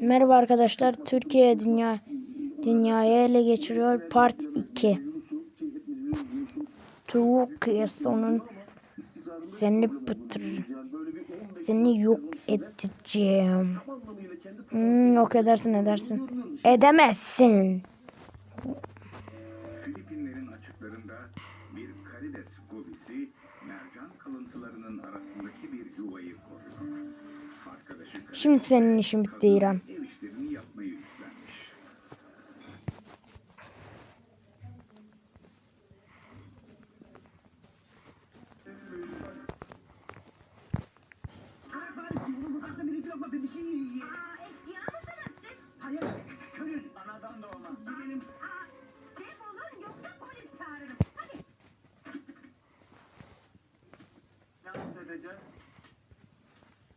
Merhaba arkadaşlar. Türkiye dünya dünyayı ele geçiriyor. Part 2. Türkiye sonun seni bitir. Seni yok edeceğim. Hmm, yok edersin edersin. Edemezsin. Bir karides gobisi mercan kalıntılarının arasındaki bir yuvayı koruyor. Arkadaşı karides Şimdi senin işin bitti İrem. ev işlerini yapmayı üstlenmiş.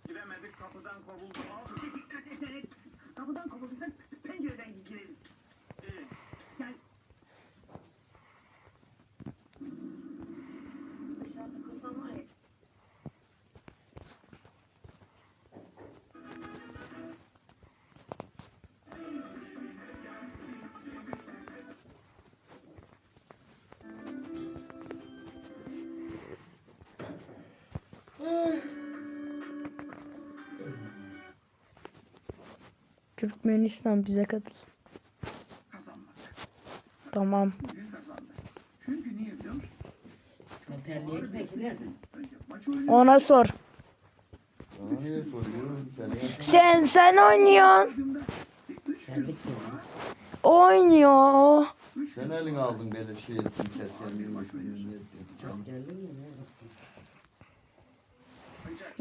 Giremedik, kapıdan kovulduk. Al, dikkat ederek. Kapıdan kovulduysak pencereden girelim. İyi. Gel. Dışarıda kızan var ya. Türkmenistan bize katıl. Kazanmak. Tamam. Bugün kazandık. Çünkü niye biliyor musun? Maç. Ona sor. Bana niye soruyorsun? Sen. Sen sen oynuyorsun. Oynuyor. Sen elin aldın böyle şey ettin kesken bir maç oynuyorsun.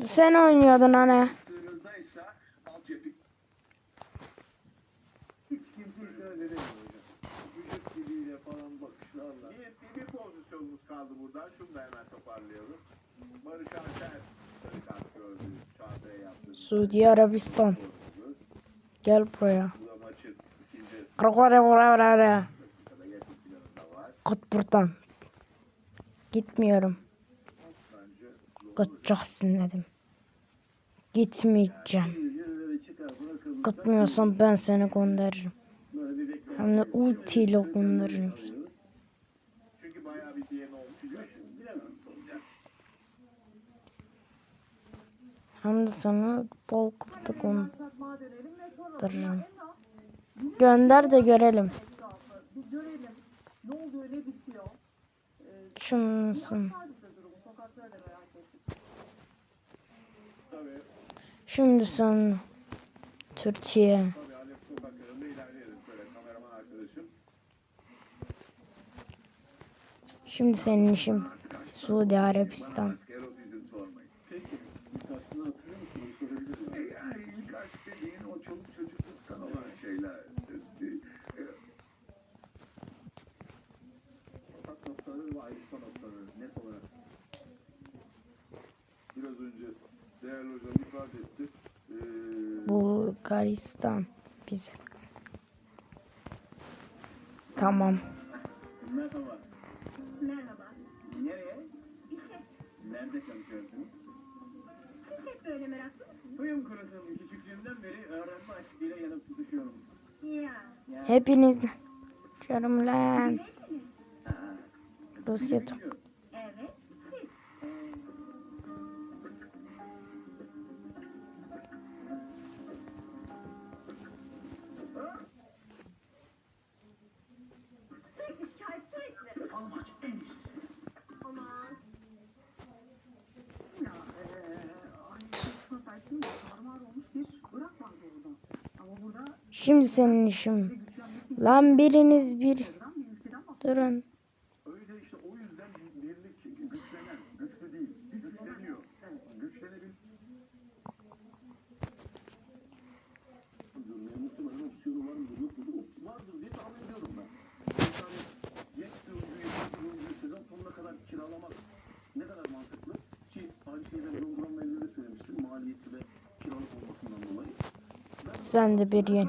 Sen oynuyordun altyapı hiç kimse itiraz edemiyor hocam. Vücut diliyle falan bakışlarla. Bir, bir pozisyonumuz kaldı burada. Şunu da hemen toparlayalım. Barış Alper sarı kart gördü. Çağatay'a yaptı. Suudi Arabistan. Gel buraya. Bu da maçın ikinci Kırkore buraya buraya. dakikada yakın planında var. Git buradan. Gitmiyorum. Bence Gideceksin dedim. Gitmeyeceğim. Gitmiyorsan ben seni gönderirim. Hem de ultiyle gönderirim. Yani Hem de sana bol kutu gönderirim. Gönder de görelim. Şunsun. Şimdi sen Türkiye. Şimdi senin işin Suudi Arabistan. Biraz önce değerli hocam ifade etti. Bulgaristan bize. Tamam. Merhaba. Merhaba. Nereye? İşe. Nerede çalışıyorsunuz? Hep böyle meraklı mısınız? Suyum kurusun. Küçüklüğümden beri öğrenme aşkıyla yanıp tutuşuyorum. Ya. Hepiniz Canım lan. Rusya. Şimdi senin işin. Lan biriniz bir durun. Sen de bir yen.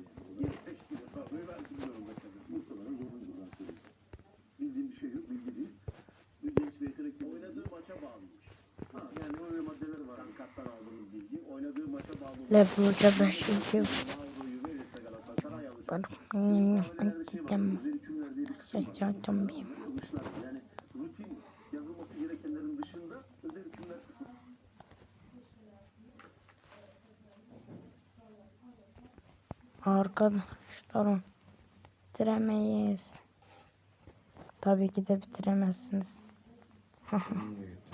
le bulacağım ben şimdi. Bakın gittim. Ses yaptım bir. Arkadaşlarım bitiremeyiz. Tabii ki de bitiremezsiniz.